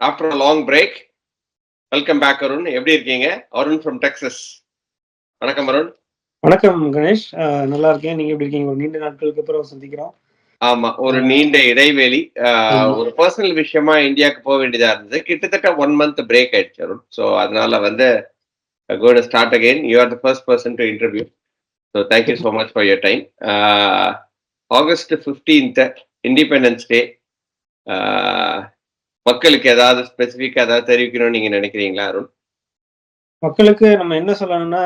After a long break welcome back Arun எப்படி இருக்கீங்க? Arun from Texas வணக்கம் அருண் வணக்கம் கணேஷ். நல்லா இருக்கேன். நீங்க எப்படி இருக்கீங்க? ஒரு நீண்ட நாட்களுக்கு அப்புறம் சந்திக்கிறோம். ஆமா ஒரு நீண்ட இடைவெளி. ஒரு பர்சனல் விஷயமா இந்தியாவுக்கு போக வேண்டியதா இருந்தது. கிட்டத்தட்ட ஒன் மந்த் பிரேக் ஆயிடுச்சு அருண் ஸோ அதனால வந்து got start again you are the first person to interview so thank you so much for your time August fifteenth Independence Day மக்களுக்கு ஏதாவது ஸ்பெசிஃபிக்காக ஏதாவது தெரிவிக்கணும்னு நீங்க நினைக்கிறீங்களா அருண்? மக்களுக்கு நம்ம என்ன சொல்லணும்னா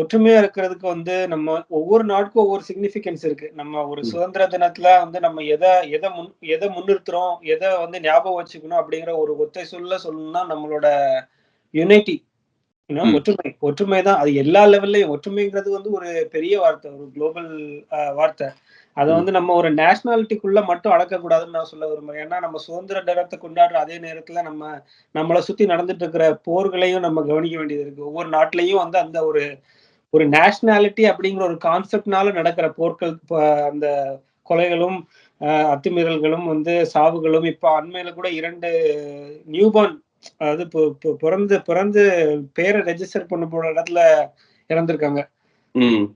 ஒற்றுமையா இருக்கிறதுக்கு வந்து நம்ம ஒவ்வொரு நாட்டுக்கும் ஒவ்வொரு சிக்னிஃபிகன்ஸ் இருக்கு. நம்ம ஒரு. சுதந்திர தினத்துல வந்து நம்ம எதை எதை முன் எதை முன்னிறுத்துறோம் எதை வந்து ஞாபகம் வச்சுக்கணும் அப்படிங்கிற ஒரு ஒத்தை சொல்ல சொல்லணும்னா நம்மளோட யுனைட்டி. ஒற்றுமை. ஒற்றுமை தான். அது எல்லா லெவல்லையும் ஒற்றுமைங்கிறது வந்து ஒரு பெரிய வார்த்தை ஒரு குளோபல் வார்த்தை. அதை. வந்து நம்ம ஒரு நேஷனாலிட்டிக்குள்ள மட்டும் அடக்கக்கூடாதுன்னு நான் சொல்ல விரும்புறேன். ஏன்னா நம்ம சுதந்திர தினத்தை கொண்டாடுற அதே நேரத்துல நம்ம நம்மளை சுத்தி நடந்துட்டு இருக்கிற போர்களையும் நம்ம கவனிக்க வேண்டியது இருக்கு. ஒவ்வொரு நாட்டிலையும் வந்து அந்த ஒரு ஒரு நேஷனாலிட்டி அப்படிங்கிற ஒரு கான்செப்ட்னால நடக்கிற போர்கள் அந்த கொலைகளும் அஹ், அத்துமீறல்களும் வந்து சாவுகளும் இப்ப அண்மையில கூட இரண்டு நியூபார்ன் அதாவது பிறந்து பிறந்து பேரை ரெஜிஸ்டர் பண்ண போற இடத்துல இறந்திருக்காங்க.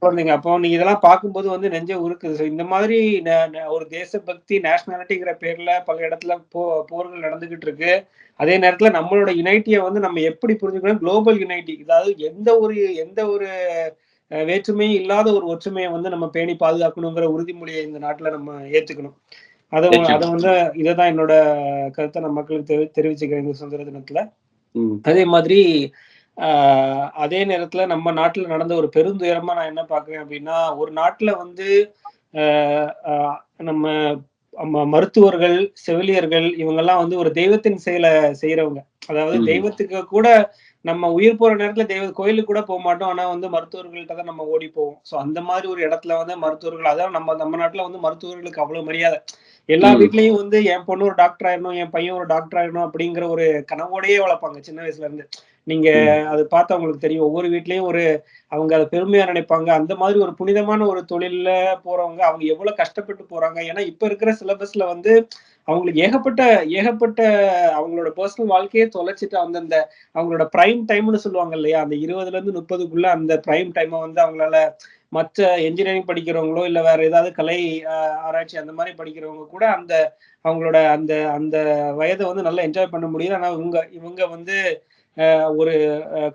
குழந்தைங்க. அப்போ நீங்க இதெல்லாம் பார்க்கும்போது வந்து நெஞ்ச உருக்குது. ஸோ இந்த மாதிரி ஒரு தேசபக்தி நேஷனாலிட்டிங்கிற பேர்ல பல இடத்துல போ போர்கள் நடந்துகிட்டு இருக்கு அதே நேரத்துல நம்மளோட யுனைட்டியை வந்து நம்ம எப்படி புரிஞ்சுக்கணும்? குளோபல் யுனைட்டி அதாவது எந்த ஒரு எந்த ஒரு வேற்றுமையும் இல்லாத ஒரு ஒற்றுமையை வந்து நம்ம பேணி பாதுகாக்கணுங்கிற உறுதிமொழியை இந்த நாட்டுல நம்ம ஏத்துக்கணும். அதை. அதை வந்து இதை தான் என்னோட கருத்தை நான் மக்களுக்கு தெரி தெரிவிச்சுக்கிறேன் இந்த சுதந்திர தினத்துல. அதே மாதிரி அதே நேரத்துல நம்ம நாட்டுல நடந்த ஒரு பெருந்துயரமா நான் என்ன பாக்குறேன் அப்படின்னா ஒரு நாட்டுல வந்து ஆஹ் ஆஹ் நம்ம மருத்துவர்கள் செவிலியர்கள் இவங்கெல்லாம் வந்து ஒரு தெய்வத்தின் செயலை செய்யறவங்க அதாவது. தெய்வத்துக்கு கூட நம்ம உயிர் போற நேரத்துல தெய்வ கோயிலுக்கு கூட போக மாட்டோம். ஆனா வந்து மருத்துவர்கள்ட்ட தான் நம்ம ஓடி போவோம். சோ அந்த மாதிரி ஒரு இடத்துல வந்து மருத்துவர்கள் அதான் நம்ம நம்ம நாட்டுல வந்து மருத்துவர்களுக்கு அவ்வளவு மரியாதை. எல்லா. வீட்லயும் வந்து என் பொண்ணு ஒரு டாக்டர் ஆயிடணும் என் பையன் ஒரு டாக்டர் ஆயிடணும் அப்படிங்கிற ஒரு கனவோடயே வளர்ப்பாங்க சின்ன வயசுல இருந்து. நீங்க அது பார்த்தா உங்களுக்கு தெரியும். ஒவ்வொரு வீட்லயும் ஒரு அவங்க அதை பெருமையா நினைப்பாங்க. அந்த மாதிரி ஒரு புனிதமான ஒரு தொழில்ல போறவங்க அவங்க எவ்வளவு கஷ்டப்பட்டு போறாங்க? ஏன்னா இப்ப இருக்கிற சிலபஸ்ல வந்து அவங்களுக்கு ஏகப்பட்ட ஏகப்பட்ட அவங்களோட பர்சனல் வாழ்க்கையே தொலைச்சிட்டு அந்தந்த அவங்களோட பிரைம் டைம்னு சொல்லுவாங்க இல்லையா? அந்த இருபதுல இருந்து முப்பதுக்குள்ள அந்த பிரைம் டைமை வந்து அவங்களால மற்ற என்ஜினியரிங் படிக்கிறவங்களோ இல்ல வேற ஏதாவது கலை ஆராய்ச்சி அந்த மாதிரி படிக்கிறவங்க கூட அந்த அவங்களோட அந்த அந்த வயதை வந்து நல்லா என்ஜாய் பண்ண முடியுது ஆனா இவங்க இவங்க வந்து ஒரு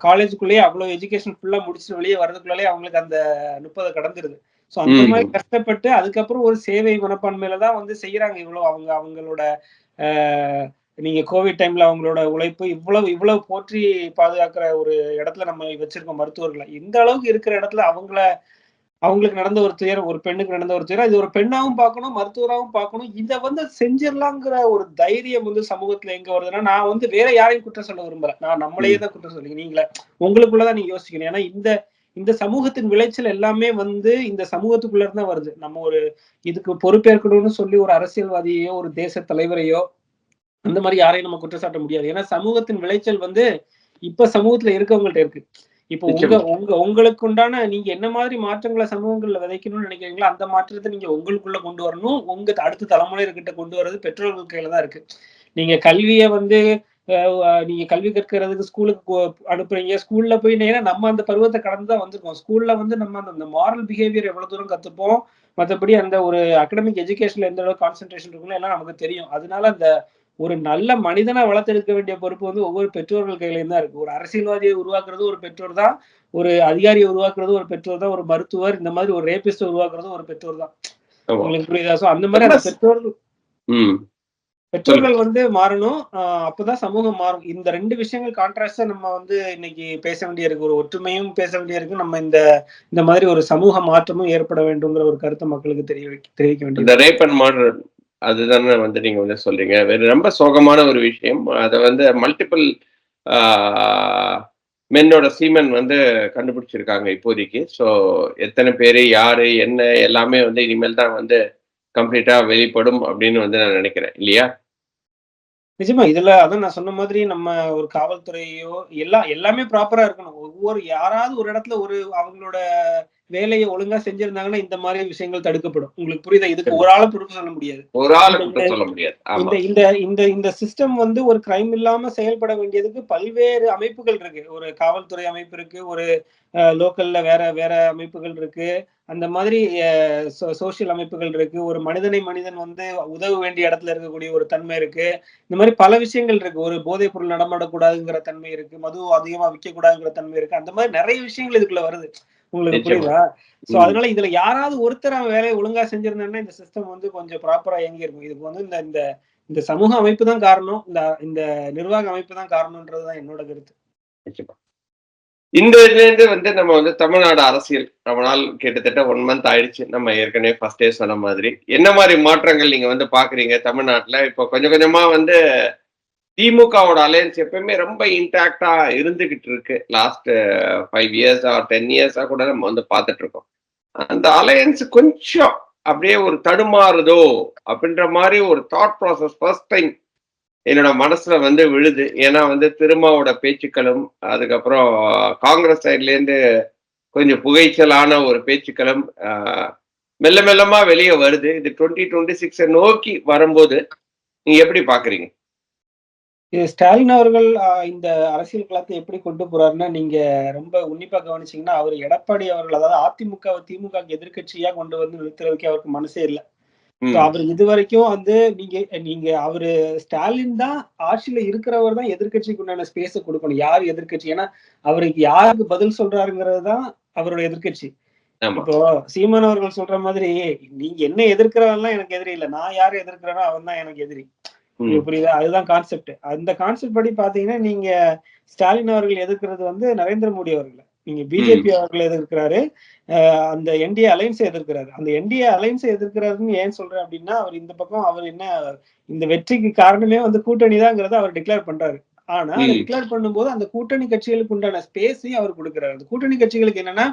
காலேஜுக்குள்ளேயே அவ்வளவு எஜுகேஷன் ஃபுல்லா முடிச்சுட்டு வெளியே வர்றதுக்குள்ளேயே அவங்களுக்கு அந்த முப்பதை கடந்துருது ஸோ அந்த. மாதிரி கஷ்டப்பட்டு அதுக்கப்புறம் ஒரு சேவை மனப்பான்மையில தான் வந்து செய்யறாங்க இவ்வளவு அவங்க அவங்களோட நீங்க கோவிட் டைம்ல அவங்களோட உழைப்பு இவ்வளவு இவ்வளவு போற்றி பாதுகாக்கிற ஒரு இடத்துல நம்ம வச்சிருக்கோம் மருத்துவர்களை இந்த அளவுக்கு இருக்கிற இடத்துல அவங்கள அவங்களுக்கு நடந்த ஒரு துயரம் ஒரு பெண்ணுக்கு நடந்த ஒரு துயரம் இது ஒரு பெண்ணாவும் பார்க்கணும் மருத்துவராகவும் பார்க்கணும். இதை வந்து செஞ்சிடலாங்கிற ஒரு தைரியம் வந்து சமூகத்துல எங்க வருதுன்னா நான் வந்து வேற யாரையும் குற்றம் சொல்ல விரும்பல. நான் நம்மளையே தான் குற்றம் சொல்லுங்க. நீங்களே உங்களுக்குள்ளதான் நீங்க யோசிக்கணும். ஏன்னா இந்த இந்த சமூகத்தின் விளைச்சல் எல்லாமே வந்து இந்த சமூகத்துக்குள்ள இருந்து வருது. நம்ம ஒரு இதுக்கு பொறுப்பேற்கணும்னு சொல்லி ஒரு அரசியல்வாதியோ ஒரு தேச தலைவரையோ அந்த மாதிரி யாரையும் நம்ம குற்றம் சாட்ட முடியாது. ஏன்னா சமூகத்தின் விளைச்சல் வந்து இப்ப சமூகத்துல இருக்கவங்கள்ட்ட இருக்கு. இப்போ உங்க. உங்க உங்களுக்கு உண்டான நீங்க என்ன மாதிரி மாற்றங்களை சமூகங்கள்ல விதைக்கணும்னு நினைக்கிறீங்களோ அந்த மாற்றத்தை நீங்க உங்களுக்குள்ள கொண்டு வரணும். உங்க அடுத்த தலைமுறைகிட்ட கொண்டு வர்றது பெற்றோர்கள் கையில தான் இருக்கு. நீங்க கல்வியை வந்து நீங்க கல்வி கற்கிறதுக்கு ஸ்கூலுக்கு அனுப்புறீங்க. ஸ்கூல்ல போய் நம்ம அந்த பருவத்தை கடந்து தான் வந்திருக்கோம். ஸ்கூல்ல வந்து நம்ம அந்த மாரல் பிஹேவியர் எவ்வளவு தூரம் கத்துப்போம் மற்றபடி அந்த ஒரு அகடமிக் எஜுகேஷன்ல எந்த அளவுக்கு கான்சென்ட்ரேஷன் இருக்குன்னு எல்லாம் நமக்கு தெரியும். அதனால அந்த ஒரு நல்ல மனிதனா வளர்த்தெடுக்க வேண்டிய பொறுப்பு வந்து ஒவ்வொரு பெற்றோர்கள் கையிலையும் தான் இருக்கு. ஒரு அரசியல்வாதியை உருவாக்குறது ஒரு பெற்றோர் தான் ஒரு அதிகாரியை உருவாக்குறது ஒரு பெற்றோர் தான் ஒரு மருத்துவர் இந்த மாதிரி ஒரு ரேபிஸ்ட் உருவாக்குறது ஒரு பெற்றோர் தான். உங்களுக்கு புரியுதா? சோ அந்த மாதிரி அந்த பெற்றோர்கள் ம். பெற்றோர்கள் வந்து மாறணும். ஆஹ் அப்பதான் சமூகம் மாறும். இந்த ரெண்டு விஷயங்கள் கான்ட்ராஸ்டா நம்ம வந்து இன்னைக்கு பேச வேண்டிய இருக்கு ஒரு ஒற்றுமையும் பேச வேண்டிய இருக்கு நம்ம இந்த இந்த மாதிரி ஒரு சமூக மாற்றமும் ஏற்பட வேண்டும்ங்கிற ஒரு கருத்தை மக்களுக்கு தெரிய வைக்க- தெரிவிக்க வேண்டியது அதுதானே வந்து நீங்க வந்து சொல்றீங்க. வேற ரொம்ப சோகமான ஒரு விஷயம். அதை வந்து மல்டிபிள் மென்னோட சீமன் வந்து கண்டுபிடிச்சிருக்காங்க இப்போதைக்கு. ஸோ எத்தனை பேர் யாரு என்ன எல்லாமே வந்து இனிமேல் தான் வந்து கம்ப்ளீட்டா வெளிப்படும் அப்படின்னு வந்து நான் நினைக்கிறேன். இல்லையா? நிஜமா இதுல அதான் நான் சொன்ன மாதிரி நம்ம ஒரு காவல்துறையோ எல்லா எல்லாமே ப்ராப்பரா இருக்கணும். ஒவ்வொரு யாராவது ஒரு இடத்துல ஒரு அவங்களோட வேலையை ஒழுங்கா செஞ்சிருந்தாங்கன்னா இந்த மாதிரி விஷயங்கள் தடுக்கப்படும். உங்களுக்கு புரியுதா? இதுக்கு ஒரு ஆளை பொறுப்பு சொல்ல முடியாது. ஒரு ஆளை சொல்ல முடியாது. இந்த இந்த இந்த இந்த சிஸ்டம் வந்து ஒரு கிரைம் இல்லாம செயல்பட வேண்டியதுக்கு பல்வேறு அமைப்புகள் இருக்கு. ஒரு காவல்துறை அமைப்பு இருக்கு ஒரு லோக்கல்ல வேற வேற அமைப்புகள் இருக்கு. அந்த மாதிரி சோசியல் அமைப்புகள் இருக்கு. ஒரு மனிதனை மனிதன் வந்து உதவ வேண்டிய இடத்துல இருக்கக்கூடிய ஒரு தன்மை இருக்கு. இந்த மாதிரி பல விஷயங்கள் இருக்கு. ஒரு போதைப் பொருள் நடமாடக்கூடாதுங்கிற தன்மை இருக்கு. மது அதிகமா விற்க கூடாதுங்கிற தன்மை இருக்கு. அந்த மாதிரி நிறைய விஷயங்கள் இதுக்குள்ள வருது. உங்களுக்கு. புரியுதா? சோ. அதனால இதுல யாராவது ஒருத்தர் அவன் வேலையை ஒழுங்கா செஞ்சிருந்தாங்கன்னா இந்த சிஸ்டம் வந்து கொஞ்சம் ப்ராப்பரா இயங்கி இருக்கும். இதுக்கு வந்து இந்த இந்த இந்த சமூக அமைப்பு தான் காரணம். இந்த இந்த நிர்வாக அமைப்பு தான் காரணம்ன்றதுதான் என்னோட கருத்து. இந்த இதுல இருந்து வந்து நம்ம வந்து தமிழ்நாடு அரசியல் ரொம்ப நாள் கிட்டத்தட்ட ஒன் மந்த் ஆயிடுச்சு. நம்ம ஏற்கனவே ஃபர்ஸ்ட் சொன்ன மாதிரி. என்ன மாதிரி மாற்றங்கள் நீங்க வந்து பாக்குறீங்க தமிழ்நாட்டுல? இப்போ கொஞ்சம் கொஞ்சமா வந்து திமுகவோட அலையன்ஸ் எப்பயுமே ரொம்ப இன்டாக்டா இருந்துகிட்டு இருக்கு. லாஸ்ட் ஃபைவ் இயர்ஸா டென் இயர்ஸா கூட நம்ம வந்து பார்த்துட்டு இருக்கோம். அந்த அலையன்ஸ் கொஞ்சம் அப்படியே ஒரு தடுமாறுதோ அப்படின்ற மாதிரி ஒரு தாட் ப்ராசஸ் ஃபர்ஸ்ட் டைம் என்னோட மனசுல வந்து விழுது. ஏன்னா வந்து திருமாவோட பேச்சுக்களும் அதுக்கப்புறம் uh, காங்கிரஸ் சைட்ல இருந்து கொஞ்சம் புகைச்சலான ஒரு பேச்சுக்களும் uh, மெல்ல மெல்லமா வெளியே வருது. இது டுவெண்ட்டி டுவெண்ட்டி சிக்ஸை நோக்கி வரும்போது நீங்க எப்படி பாக்குறீங்க ஸ்டாலின் அவர்கள் இந்த அரசியல் களத்தை எப்படி கொண்டு போறாருன்னா நீங்க ரொம்ப உன்னிப்பா கவனிச்சீங்கன்னா அவர் எடப்பாடி அவர்கள் அதாவது அதிமுகவை திமுக எதிர்க்கட்சியா கொண்டு வந்து நிறுத்துறதுக்கு அவருக்கு மனசே இல்லை. அவர் இது வரைக்கும் வந்து நீங்க நீங்க அவரு ஸ்டாலின் தான் ஆட்சியில இருக்கிறவர் தான் எதிர்க்கட்சிக்கு உண்டான ஸ்பேஸ கொடுக்கணும். யார் எதிர்க்கட்சி? ஏன்னா அவருக்கு யாருக்கு பதில் சொல்றாருங்கிறது தான் அவரோட எதிர்க்கட்சி. ஆமா. இப்போ சீமான் அவர்கள் சொல்ற மாதிரி நீங்க என்ன எதிர்க்கிறவன்லாம் எனக்கு எதிரி இல்ல. நான் யாரை எதிர்க்கிறேனோ அவன் தான் எனக்கு எதிரி. புரியுதா? அதுதான் கான்செப்ட் அந்த கான்செப்ட் படி பாத்தீங்கன்னா நீங்க ஸ்டாலின் அவர்கள் எதிர்க்கிறது வந்து நரேந்திர மோடி அவர்கள். நீங்க பிஜேபி அவர்கள் எதிர்க்கிறாரு. அந்த என்டிஏ அலைன்ஸை எதிர்க்கிறாரு. அந்த என்டிஏ அலைன்ஸை எதிர்க்கிறாருன்னு ஏன் சொல்றேன் அப்படின்னா அவர் இந்த பக்கம் அவர் என்ன இந்த வெற்றிக்கு காரணமே வந்து கூட்டணி தாங்கிறத அவர் டிக்ளேர் பண்றாரு. ஆனா. டிக்ளேர் பண்ணும்போது அந்த கூட்டணி கட்சிகளுக்கு உண்டான ஸ்பேஸையும் அவர் கொடுக்குறாரு. அந்த கூட்டணி கட்சிகளுக்கு என்னன்னா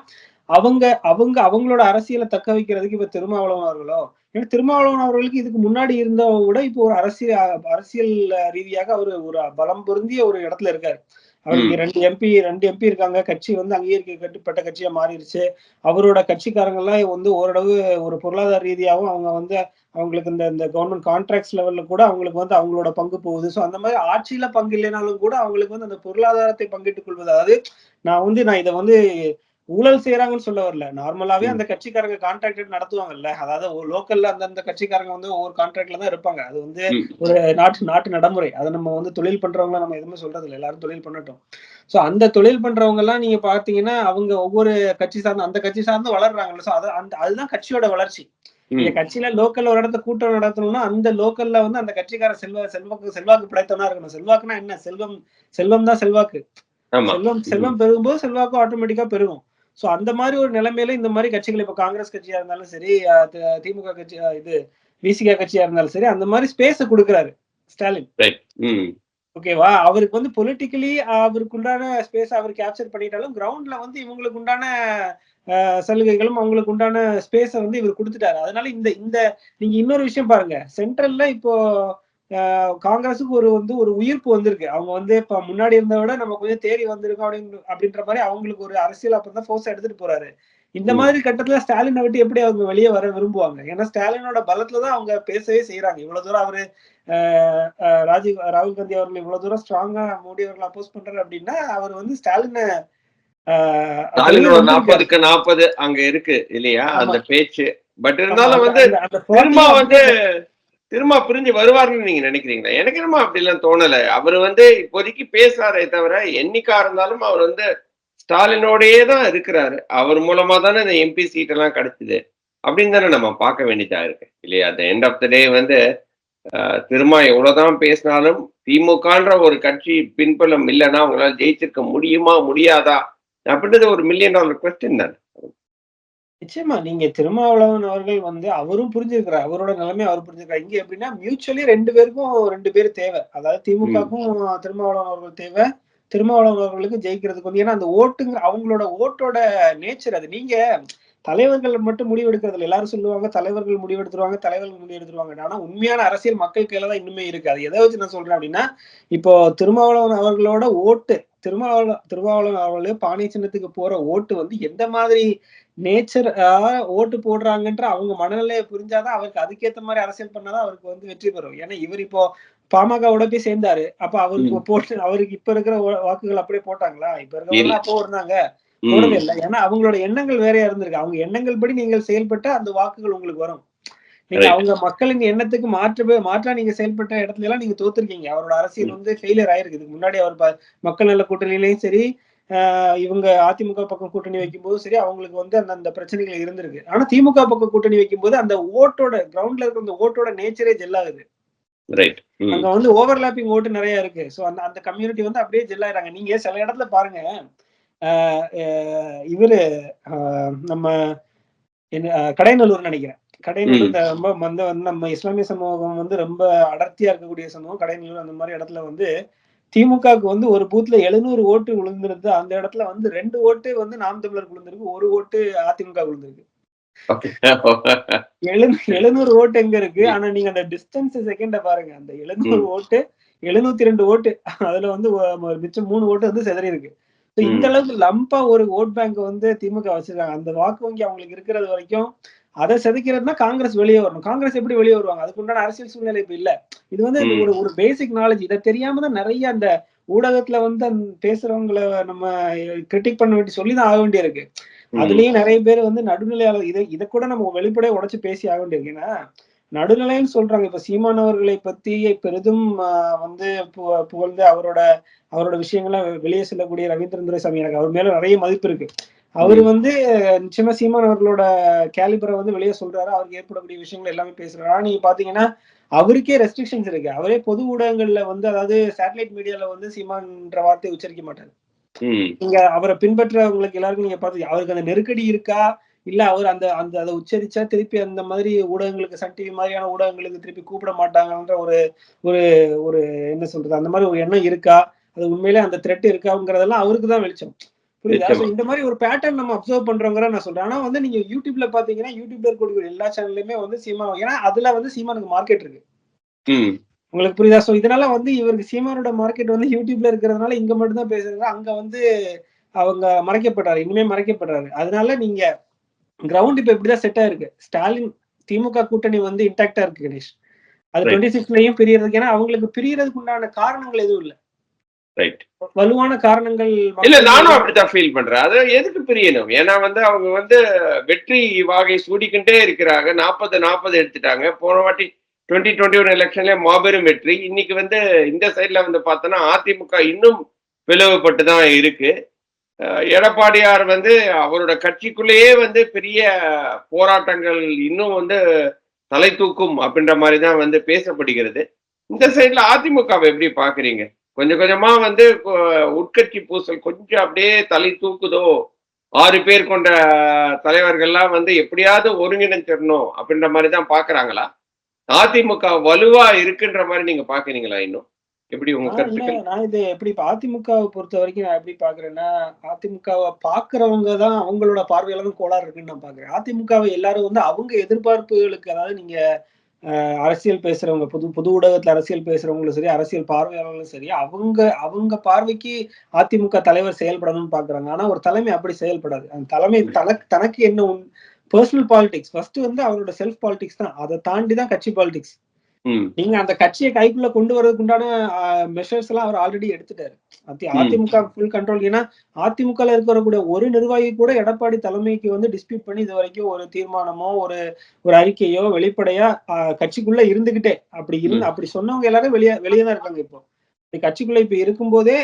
அவங்க அவங்க அவங்களோட அரசியலை தக்க வைக்கிறதுக்கு இப்ப திருமாவளவன் அவர்களோ ஏன்னா திருமாவளவன் அவர்களுக்கு இதுக்கு முன்னாடி இருந்தவ விட இப்போ ஒரு அரசியல் அரசியல் ரீதியாக அவர் ஒரு பலம் பொருந்திய ஒரு இடத்துல இருக்காரு. அவருக்கு ரெண்டு எம்பி ரெண்டு எம்பி இருக்காங்க. கட்சி வந்து அங்கீகரிக்கப்பட்ட கட்சியா மாறிடுச்சு அவரோட கட்சிக்காரங்க எல்லாம் வந்து ஓரளவு ஒரு பொருளாதார ரீதியாகவும் அவங்க வந்து அவங்களுக்கு இந்த இந்த கவர்மெண்ட் கான்ட்ராக்ட்ஸ் லெவல்ல கூட அவங்களுக்கு வந்து அவங்களோட பங்கு போகுது. ஸோ அந்த மாதிரி ஆட்சியில பங்கு இல்லைனாலும் கூட அவங்களுக்கு வந்து அந்த பொருளாதாரத்தை பங்கிட்டுக் கொள்வது அதாவது நான் வந்து நான் இதை வந்து ஊழல் செய்யறாங்கன்னு சொல்ல வரல. நார்மலாவே. அந்த கட்சிக்காரங்க கான்ட்ராக்ட் நடத்துவாங்கல்ல. அதாவது லோக்கல்ல அந்தந்த கட்சிக்காரங்க வந்து ஒவ்வொரு கான்ட்ராக்ட்ல தான் இருப்பாங்க. அது வந்து. ஒரு நாட்டு நாட்டு நடைமுறை. அதை நம்ம வந்து தொழில் பண்றவங்க நம்ம எதுவுமே சொல்றது இல்லை. எல்லாரும் தொழில் பண்ணட்டும். சோ அந்த தொழில் பண்றவங்க எல்லாம் நீங்க பாத்தீங்கன்னா அவங்க ஒவ்வொரு கட்சி சார்ந்து அந்த கட்சி சார்ந்து வளர்றாங்கல்ல. சோ அது அந்த அதுதான் கட்சியோட வளர்ச்சி. இந்த கட்சியில லோக்கல்ல ஒரு இடத்த கூட்டம் நடத்தணும்னா அந்த லோக்கல்ல வந்து அந்த கட்சிக்கார செல்வ செல்வாக்கு செல்வாக்கு படைத்தவனா இருக்கணும். செல்வாக்குனா என்ன? செல்வம் செல்வம் தான் செல்வாக்கு. செல்வம் செல்வம் பெருகும்போது செல்வாக்கும் ஆட்டோமேட்டிக்கா பெருகும். சோ அந்த மாதிரி ஒரு நிலைமையில இந்த மாதிரி கட்சிகள் இப்ப காங்கிரஸ் கட்சியா இருந்தாலும் சரி திமுக கட்சி இது விசிகா கட்சியா இருந்தாலும் சரி அந்த மாதிரி ஸ்பேஸ கொடுக்குறாரு ஸ்டாலின். ஓகேவா அவருக்கு வந்து பொலிட்டிக்கலி அவருக்கு உண்டான ஸ்பேஸ் அவர் கேப்சர் பண்ணிட்டாலும் கிரவுண்ட்ல வந்து இவங்களுக்கு உண்டான சலுகைகளும் அவங்களுக்கு உண்டான ஸ்பேஸ வந்து இவர் கொடுத்துட்டாரு. அதனால இந்த இந்த நீங்க இன்னொரு விஷயம் பாருங்க. சென்ட்ரல்ல இப்போ காங்கிரஸுக்கு ஒரு வந்து ஒரு உயிர்ப்பு வந்திருக்கு. அவங்க வந்து இப்ப முன்னாடி இருந்ததை விட நம்ம கொஞ்சம் தேறி வந்திருக்கோம் அப்படின்னு அப்படின்ற மாதிரி அவங்களுக்கு ஒரு அரசியல் அப்பதான் ஃபோர்ஸ் எடுத்துட்டு போறாரு. இந்த. மாதிரி கட்டத்துல ஸ்டாலினை விட்டு எப்படி அவங்க வெளியே வர விரும்புவாங்க? ஏன்னா ஸ்டாலினோட பலத்துலதான் அவங்க பேசவே செய்யறாங்க இவ்வளவு தூரம் அவரு ராஜீவ் ராகுல் காந்தி அவர்கள் இவ்வளவு தூரம் ஸ்ட்ராங்கா மோடி அவர்கள் அப்போஸ் பண்றாரு அப்படின்னா அவர் வந்து ஸ்டாலினை ஸ்டாலினோட. நாற்பதுக்கு நாற்பது அங்க இருக்கு இல்லையா? அந்த பேச்சு. பட் இருந்தாலும் வந்து அந்த- அந்த திரும்ப 40 வந்து திரும்ப பிரிஞ்சு வருவார்னு நீங்க நினைக்கிறீங்களா? எனக்கு என்னமோ அப்படிலாம் தோணல. அவர் வந்து இப்போதைக்கு பேசுறாரே தவிர என்னைக்கா இருந்தாலும் அவர் வந்து ஸ்டாலினோடயே தான் இருக்கிறாரு. அவர் மூலமா தானே இந்த எம்பி சீட் எல்லாம் கிடைச்சது. அப்படின்னு தானே நம்ம பார்க்க வேண்டியதா இருக்கு. இல்லையா? அந்த எண்ட் ஆஃப் த டே வந்து அஹ், திரும்ப எவ்வளவுதான் பேசினாலும் திமுகன்ற ஒரு கட்சி பின்புலம் இல்லைன்னா உங்களால் ஜெயிச்சிருக்க முடியுமா முடியாதா? அப்படின்றது ஒரு மில்லியன் டாலர் கொஸ்டின் தானே. நிச்சயமா. நீங்க திருமாவளவன் அவர்கள் வந்து அவரும் புரிஞ்சிருக்கிறார். அவரோட நிலைமை அவர் புரிஞ்சிருக்காரு இங்க எப்படின்னா மியூச்சுவலி ரெண்டு பேருக்கும் ரெண்டு பேர் தேவை. அதாவது திமுகவுக்கும் திருமாவளவன் அவர்கள் தேவை. திருமாவளவன் அவர்களுக்கு ஜெயிக்கிறதுக்கு வந்து ஏன்னா அந்த ஓட்டுங்கிற அவங்களோட ஓட்டோட நேச்சர் அது. நீங்க தலைவர்கள் மட்டும் முடிவெடுக்கிறது இல்லை. எல்லாரும் சொல்லுவாங்க தலைவர்கள் முடிவெடுத்துருவாங்க தலைவர்கள் முடிவெடுத்துருவாங்க ஆனா உண்மையான அரசியல் மக்கள் கையில தான் இன்னுமே இருக்கு. அது எதை வச்சு நான் சொல்றேன் அப்படின்னா இப்போ திருமாவளவன் அவர்களோட ஓட்டு திருமாவளவன் திருமாவளவன் அவர்களே பானை சின்னத்துக்கு போற ஓட்டு வந்து எந்த மாதிரி நேச்சர் ஓட்டு போடுறாங்கன்ற அவங்க மனநிலையை புரிஞ்சாதான் அவருக்கு அதுக்கேத்த மாதிரி அரசியல் பண்ணாதான் அவருக்கு வந்து வெற்றி பெறும். ஏன்னா இவர் இப்போ பாமகவோட போய் சேர்ந்தாரு. அப்ப அவருக்கு போட்டு அவருக்கு இப்ப இருக்கிற வாக்குகள் அப்படியே போட்டாங்களா? இப்ப இருக்கிறவங்க அப்போ இருந்தாங்க போடவே இல்லை. ஏன்னா அவங்களோட எண்ணங்கள் வேறையா இருந்திருக்கு. அவங்க எண்ணங்கள் படி நீங்கள் செயல்பட்ட அந்த வாக்குகள் உங்களுக்கு வரும். நீங்க. அவங்க மக்களின் எண்ணத்துக்கு மாற்று மாற்றா நீங்க செயல்பட்ட இடத்துல எல்லாம் நீங்க தோத்துருக்கீங்க. அவரோட அரசியல் வந்து ஃபெயிலியர் ஆயிருக்கு. இதுக்கு முன்னாடி அவர் மக்கள் நல கூட்டணியிலயும் சரி இவங்க அதிமுக பக்கம் கூட்டணி வைக்கும்போது சரி அவங்களுக்கு வந்து அந்த அந்த பிரச்சனைகள் இருந்திருக்கு. ஆனா திமுக பக்கம் கூட்டணி வைக்கும்போது அந்த ஓட்டோட கிரவுண்ட்ல இருக்கிற அந்த ஓட்டோட நேச்சரே ஜெல்லாகுது அங்க வந்து ஓவர்லாப்பிங் ஓட்டு நிறைய இருக்கு. சோ அந்த அந்த கம்யூனிட்டி வந்து அப்படியே ஜெல்லாயிராங்க நீங்க சில இடத்துல பாருங்க. இவரு நம்ம என்ன கடைநல்லூர் நினைக்கிறேன். கடைநல்லூர் இந்த ரொம்ப வந்து வந்து நம்ம இஸ்லாமிய சமூகம் வந்து ரொம்ப அடர்த்தியா இருக்கக்கூடிய சமூகம் கடைநல்லூர் அந்த மாதிரி இடத்துல வந்து திமுகவுக்கு வந்து ஒரு பூத்ல எழுநூறு ஓட்டு விழுந்திருந்து அந்த இடத்துல வந்து ரெண்டு ஓட்டு வந்து நாம் தமிழர் விழுந்திருக்கு ஒரு ஓட்டு அதிமுக விழுந்திருக்கு. எழுநூறு ஓட்டு எங்க இருக்கு? ஆனா நீங்க அந்த டிஸ்டன்ஸ் செகண்ட பாருங்க. அந்த எழுநூறு ஓட்டு எழுநூத்தி ரெண்டு ஓட்டு அதுல வந்து மிச்சம் மூணு ஓட்டு வந்து செதறி இருக்கு. இந்த அளவுக்கு லம்பா ஒரு ஓட் பேங்க் வந்து திமுக வச்சிருக்காங்க. அந்த வாக்கு வங்கி அவங்களுக்கு இருக்கிறது வரைக்கும் அதை செதுக்கிறதுனா காங்கிரஸ் வெளியே வரணும். காங்கிரஸ் எப்படி வெளியே வருவாங்க? அதுக்கு உண்டான அரசியல் சூழ்நிலை இப்ப இல்ல. இது வந்து. ஒரு ஒரு பேசிக் நாலேஜ் இதை தெரியாம தான் நிறைய அந்த ஊடகத்துல வந்து பேசுறவங்கள நம்ம கிரிட்டிக் பண்ண வேண்டி சொல்லிதான் ஆக வேண்டியிருக்கு. அதுலயும் நிறைய பேர் வந்து நடுநிலையாளர் இதை இதை கூட நம்ம வெளிப்படையா உடைச்சு பேசி ஆக வேண்டியிருக்கு. ஏன்னா நடுநிலைன்னு சொல்றாங்க. இப்ப சீமான் அவர்களை பத்தி பெரிதும் வந்து புகழ்ந்து அவரோட அவரோட விஷயங்களை வெளியே செல்லக்கூடிய ரவீந்திரன் துரைசாமி எனக்கு அவர் மேல நிறைய மதிப்பு இருக்கு. அவரு வந்து நிச்சயமா சீமான் அவர்களோட கேலிபரை வந்து வெளியே சொல்றாரு. அவருக்கு ஏற்படக்கூடிய விஷயங்கள் எல்லாமே பேசுறாரு. ஆனா நீங்க பாத்தீங்கன்னா அவருக்கே ரெஸ்ட்ரிக்ஷன்ஸ் இருக்கு. அவரே பொது ஊடகங்கள்ல வந்து அதாவது சேட்டலைட் மீடியால வந்து சீமான்ற வார்த்தையை உச்சரிக்க மாட்டாரு. நீங்க அவரை பின்பற்றவங்களுக்கு எல்லாருக்கும் நீங்க பாத்து அவருக்கு அந்த நெருக்கடி இருக்கா? இல்ல அவர் அந்த அந்த அதை உச்சரிச்சா திருப்பி அந்த மாதிரி ஊடகங்களுக்கு சன் டிவி மாதிரியான ஊடகங்களுக்கு திருப்பி கூப்பிட மாட்டாங்கன்ற ஒரு ஒரு ஒரு என்ன சொல்றது? அந்த மாதிரி ஒரு எண்ணம் இருக்கா? அது உண்மையிலே அந்த த்ரெட் இருக்காங்கிறதெல்லாம் அவருக்கு தான் வெளிச்சம். புரியுதா. So இந்த மாதிரி ஒரு பேட்டர்ன் நம்ம அப்சர்வ் பண்றோங்கிற நான் சொல்றேன். ஆனா வந்து நீங்க யூடியூப்ல பாத்தீங்கன்னா யூடியூப்ல இருக்கக்கூடிய எல்லா சேனல்லையுமே வந்து சீமா ஏன்னா அதுல வந்து சீமானுக்கு மார்க்கெட் இருக்கு. உங்களுக்கு புரியுதா? சோ இதனால வந்து இவருக்கு சீமானோட மார்க்கெட் வந்து யூடியூப்ல இருக்கிறதுனால இங்க மட்டும் தான் பேசுறாங்க. அங்க வந்து அவங்க மறைக்கப்படுறாரு இனிமே மறைக்கப்படுறாரு. அதனால நீங்க கிரவுண்ட் இப்ப இப்படிதான் செட் ஆயிருக்கு. ஸ்டாலின் திமுக கூட்டணி வந்து இன்டாக்டா இருக்கு கணேஷ். அது. டுவெண்ட்டி சிக்ஸ்லயும் பிரியறதுக்கு ஏன்னா அவங்களுக்கு பிரியறதுக்கு உண்டான காரணங்கள் எதுவும் இல்ல. ரைட் வலுவான காரணங்கள் இல்ல நானும் அப்படித்தான் ஃபீல் பண்றேன். அது எதுக்கு பிரியணும்? ஏன்னா வந்து அவங்க வந்து வெற்றி வாகை சூடிக்கிட்டே இருக்கிறாங்க. நாற்பது நாற்பது எடுத்துட்டாங்க. போன வாட்டி டுவெண்ட்டி டுவெண்ட்டி ஒன் எலெக்ஷன்ல மாபெரும் வெற்றி. இன்னைக்கு வந்து இந்த சைட்ல வந்து பார்த்தோன்னா அதிமுக இன்னும் பிளவுபட்டு தான் இருக்கு எடப்பாடியார் வந்து அவரோட கட்சிக்குள்ளேயே வந்து பெரிய போராட்டங்கள் இன்னும் வந்து தலை தூக்கும் அப்படின்ற மாதிரி தான் வந்து பேசப்படுகிறது. இந்த சைட்ல அதிமுகவை எப்படி பாக்குறீங்க கொஞ்சம் கொஞ்சமா வந்து உட்கட்சி பூசல் கொஞ்சம் அப்படியே தலை தூக்குதோ ஆறு பேர் கொண்ட தலைவர்கள்லாம் வந்து எப்படியாவது ஒருங்கிணைச்சிடணும் அப்படின்ற மாதிரி தான் பாக்குறாங்களா? அதிமுக வலுவா இருக்குன்ற மாதிரி நீங்க பாக்குறீங்களா இன்னும்? எப்படி உங்க நான் இது எப்படி இப்ப அதிமுகவை பொறுத்த வரைக்கும் நான் எப்படி பாக்குறேன்னா அதிமுகவை பாக்குறவங்க தான் அவங்களோட பார்வையில தான் கோளாறு இருக்குன்னு நான் பாக்குறேன். அதிமுகவை எல்லாரும் வந்து அவங்க எதிர்பார்ப்புகளுக்கு அதாவது நீங்க அரசியல் பேசுறவங்க புது புது ஊடகத்துல அரசியல் பேசுறவங்களும் சரி அரசியல் பார்வையாளர்களும் சரி அவங்க அவங்க பார்வைக்கு அதிமுக தலைவர் செயல்படணும்னு பாக்குறாங்க. ஆனா ஒரு தலைமை அப்படி செயல்படாது. அந்த தலைமை தனக்கு தனக்கு என்ன பர்சனல் பாலிடிக்ஸ் ஃபர்ஸ்ட் வந்து அவரோட செல்ஃப் பாலிடிக்ஸ் தான். அதை தாண்டி தான் கட்சி பாலிடிக்ஸ் நீங்க அந்த கட்சியை கைக்குள்ள கொண்டு வரதுக்கு உண்டான மெஷர்ஸ் எல்லாம் அவர் ஆல்ரெடி எடுத்துட்டாரு. அதிமுக ஃபுல் கண்ட்ரோல் ஏன்னா அதிமுக இருக்கக்கூடிய ஒரு நிர்வாகி கூட எடப்பாடி தலைமைக்கு வந்து டிஸ்பியூட் பண்ணி இது வரைக்கும் ஒரு தீர்மானமோ ஒரு ஒரு அறிக்கையோ வெளிப்படையா கட்சிக்குள்ள இருந்துகிட்டே. அப்படி இருந்து அப்படி சொன்னவங்க எல்லாரும் வெளியே வெளியே தான் இருக்காங்க இப்போ. கட்சிக்குள்ள இப்ப இருக்கும்போதே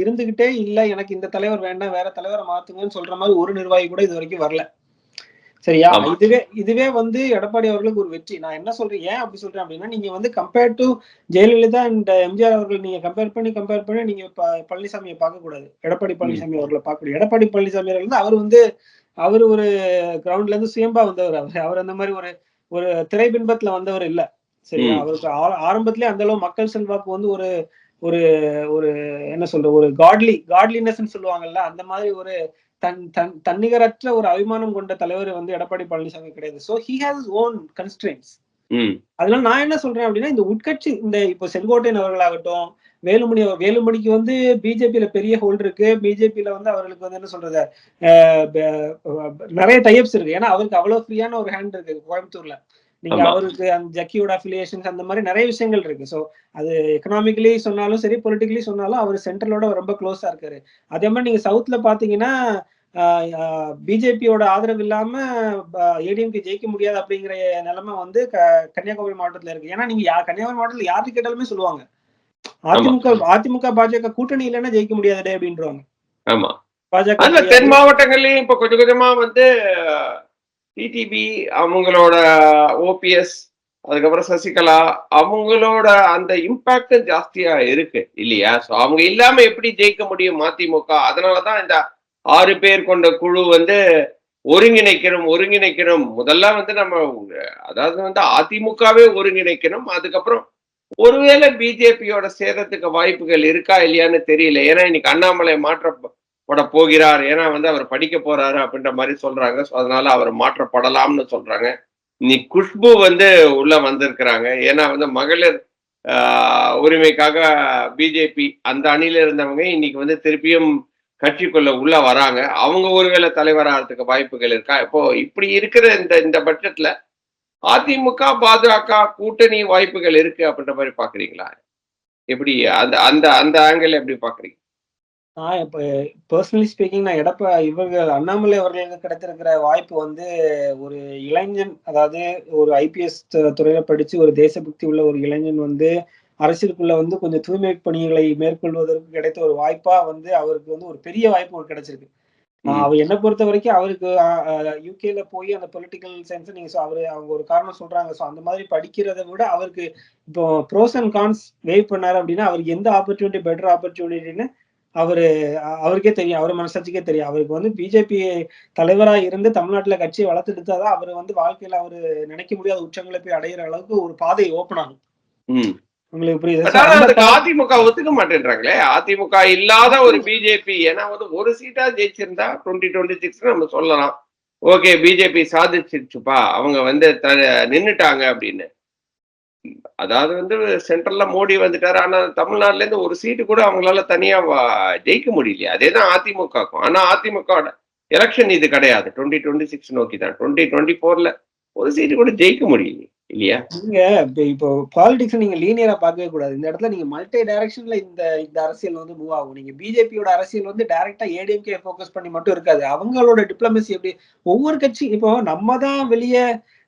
இருந்துகிட்டே இல்ல எனக்கு இந்த தலைவர் வேண்டாம் வேற தலைவரை மாத்துங்கன்னு சொல்ற மாதிரி ஒரு நிர்வாகி கூட இது வரைக்கும் வரல. சரியா. இதுவே இதுவே வந்து எடப்பாடி அவர்களுக்கு ஒரு வெற்றி. நான் என்ன சொல்றேன்? ஏன் அப்படி சொல்றேன் அப்படின்னா நீங்க வந்து compare to Jayalalithaa and MGR அவர்கள் நீங்க கம்பேர் பண்ணி கம்பேர் பண்ணி நீங்க பழனிசாமியை பார்க்க கூடாது எடப்பாடி பழனிசாமி அவர்களை பார்க்க கூடாது எடப்பாடி பழனிசாமி அவர்கள் அவர் வந்து அவர் ஒரு கிரவுண்ட்ல இருந்து சுயம்பா வந்தவர் அவர். அவர் அந்த மாதிரி ஒரு ஒரு திரை பின்பத்துல வந்தவர் இல்ல. சரியா. அவருக்கு ஆ- ஆரம்பத்திலே அந்த அளவு மக்கள் செல்வாக்கு வந்து ஒரு ஒரு ஒரு என்ன சொல்ற ஒரு காட்லி காட்லினஸ் சொல்லுவாங்கல்ல அந்த மாதிரி ஒரு தன் தன் தன்னிகரற்ற ஒரு அபிமானம் கொண்ட தலைவர் வந்து எடப்பாடி பழனிசாமி கிடையாது. So he has own constraints ம். அதனால நான் என்ன சொல்றேன் அப்படின்னா இந்த உட்கட்சி இந்த இப்போ செங்கோட்டையன் அவர்களாகட்டும் வேலுமணி வேலுமணிக்கு வந்து பிஜேபியில பெரிய ஹோல்ட் இருக்கு. பிஜேபியில வந்து அவர்களுக்கு வந்து என்ன சொல்றது? நிறைய டைப்ஸ் இருக்கு. ஏன்னா அவருக்கு அவ்வளவு ஃப்ரீயான ஒரு ஹேண்ட் இருக்கு கோயம்புத்தூர்ல. நீங்க. அவருக்கு அந்த ஜக்கியோட அஃபிலியேஷன்ஸ் அந்த மாதிரி நிறைய விஷயங்கள் இருக்கு. ஸோ அது எக்கனாமிக்கலி சொன்னாலும் சரி பொலிட்டிக்கலி சொன்னாலும் அவர் சென்ட்ரலோட ரொம்ப க்ளோஸா இருக்காரு. அதே மாதிரி நீங்க சவுத்ல பாத்தீங்கன்னா பிஜேபியோட ஆதரவு இல்லாம ஏடிஎம்கே ஜெயிக்க முடியாது அப்படிங்கிற நிலைமை வந்து கன்னியாகுமரி மாவட்டத்துல இருக்கு. ஏன்னா நீங்க கன்னியாகுமரி மாவட்டத்துல யாருக்கு கேட்டாலுமே சொல்லுவாங்க. அதிமுக அதிமுக பாஜக கூட்டணி இல்லைன்னா ஜெயிக்க முடியாதுடே அப்படின்றவாங்க. ஆமா. பாஜக தென் மாவட்டங்கள்லயும் இப்ப கொஞ்சம் கொஞ்சமா வந்து டிடிபி அவங்களோட ஓபிஎஸ் அதுக்கப்புறம் சசிகலா அவங்களோட அந்த இம்பாக்ட் ஜாஸ்தியா இருக்கு இல்லையா? சோ அவங்க இல்லாம எப்படி ஜெயிக்க முடியும் மதிமுக அதனாலதான் இந்த ஆறு பேர் கொண்ட குழு வந்து ஒருங்கிணைக்கணும் ஒருங்கிணைக்கணும். முதல்ல வந்து நம்ம அதாவது வந்து அதிமுகவே ஒருங்கிணைக்கணும். அதுக்கப்புறம் ஒருவேளை பிஜேபியோட சேதத்துக்கு வாய்ப்புகள் இருக்கா இல்லையான்னு தெரியல. ஏன்னா இன்னைக்கு அண்ணாமலை மாற்றப்பட போகிறார். ஏன்னா வந்து அவர் படிக்க போறாரு அப்படின்ற மாதிரி சொல்றாங்க. ஸோ அதனால அவர் மாற்றப்படலாம்னு சொல்றாங்க. நீ குஷ்பு வந்து உள்ள வந்திருக்கிறாங்க. ஏன்னா வந்து மகளிர் ஆஹ், உரிமைக்காக பிஜேபி அந்த அணியில இருந்தவங்க இன்னைக்கு வந்து திருப்பியும் கட்சிக்குள்ள உள்ள வராங்க. அவங்க ஒருவேளை தலைவராகிறதுக்கு வாய்ப்புகள் இருக்கா? இப்போ இப்படி இருக்கிற இந்த இந்த பட்ஜெட்ல அதிமுக பாஜக கூட்டணி வாய்ப்புகள் இருக்கு அப்படின்ற மாதிரி பாக்குறீங்களா? எப்படி அந்த அந்த அந்த ஆங்கிள் எப்படி பாக்குறீங்க? நான் இப்போ பர்சனலி ஸ்பீக்கிங் நான் எடப்பா இவர்கள் அண்ணாமலை அவர்களுக்கு கிடைத்திருக்கிற வாய்ப்பு வந்து ஒரு இளைஞன் அதாவது ஒரு ஐபிஎஸ் துறையில படிச்சு ஒரு தேசபக்தி உள்ள ஒரு இளைஞன் வந்து அரசியலுக்குள்ள வந்து கொஞ்சம் தூய்மை பணிகளை மேற்கொள்வதற்கு கிடைத்த ஒரு வாய்ப்பா வந்து அவருக்கு வந்து ஒரு பெரிய வாய்ப்பு ஒரு கிடைச்சிருக்கு. அவர் என்ன பொறுத்த வரைக்கும் அவருக்கு யூகேல போய் அந்த பொலிட்டிக்கல் சயின்ஸ் நீங்க அவரு அவங்க ஒரு காரணம் சொல்றாங்க. ஸோ அந்த மாதிரி படிக்கிறதை விட அவருக்கு இப்போ ப்ரோஸ் அண்ட் கான்ஸ் வெயிட் பண்ணாரு அப்படின்னா அவருக்கு எந்த ஆப்பர்ச்சுனிட்டி பெட்டர் ஆப்பர்ச்சுனிட்டின்னு அவரு அவருக்கே தெரியும். அவர் மனசாட்சிக்கே தெரியும். அவருக்கு வந்து பிஜேபி தலைவரா இருந்து தமிழ்நாட்டுல கட்சியை வளர்த்தெடுத்தாதான் அவர் வந்து வாழ்க்கையில அவரு நினைக்க முடியாத உச்சங்களை போய் அடையிற அளவுக்கு ஒரு பாதை ஓப்பன் ஆகும் உங்களுக்கு புரியுது? அதிமுக ஒத்துக்க மாட்டேன்றாங்களே. அதிமுக இல்லாத ஒரு பிஜேபி ஏன்னா வந்து ஒரு சீட்டா ஜெயிச்சிருந்தா டுவெண்ட்டி டுவெண்ட்டி சிக்ஸ் நம்ம சொல்லலாம். ஓகே பிஜேபி சாதிச்சிருச்சுப்பா. அவங்க வந்து நின்னுட்டாங்க அப்படின்னு. அதாவது வந்து சென்ட்ரல்ல மோடி வந்துட்டாரு. ஆனா தமிழ்நாட்டுல இருந்து ஒரு சீட்டு கூட அவங்களால தனியா ஜெயிக்க முடியலையே. அதேதான் அதிமுகக்கும். ஆனா அதிமுக எலெக்ஷன் இது கிடையாது. டுவெண்ட்டி டுவெண்ட்டி சிக்ஸ் நோக்கி தான் டுவெண்ட்டி டுவெண்ட்டி ஃபோர்ல ஒரு சீட்டு கூட ஜெயிக்க முடியல இல்லையா? நீங்க இப்போ பாலிடிக்ஸ் நீங்க லீனியரா பார்க்கவே கூடாது. இந்த இடத்துல நீங்க மல்டி டைரக்ஷன்ல இந்த இந்த அரசியல் வந்து மூவ் ஆகும். நீங்க பிஜேபியோட அரசியல் வந்து டைரக்டா ஏடிஎம்கே ஃபோக்கஸ் பண்ணி மட்டும் இருக்காது. அவங்களோட டிப்ளமசி எப்படி? ஒவ்வொரு கட்சி இப்போ நம்ம தான் வெளியே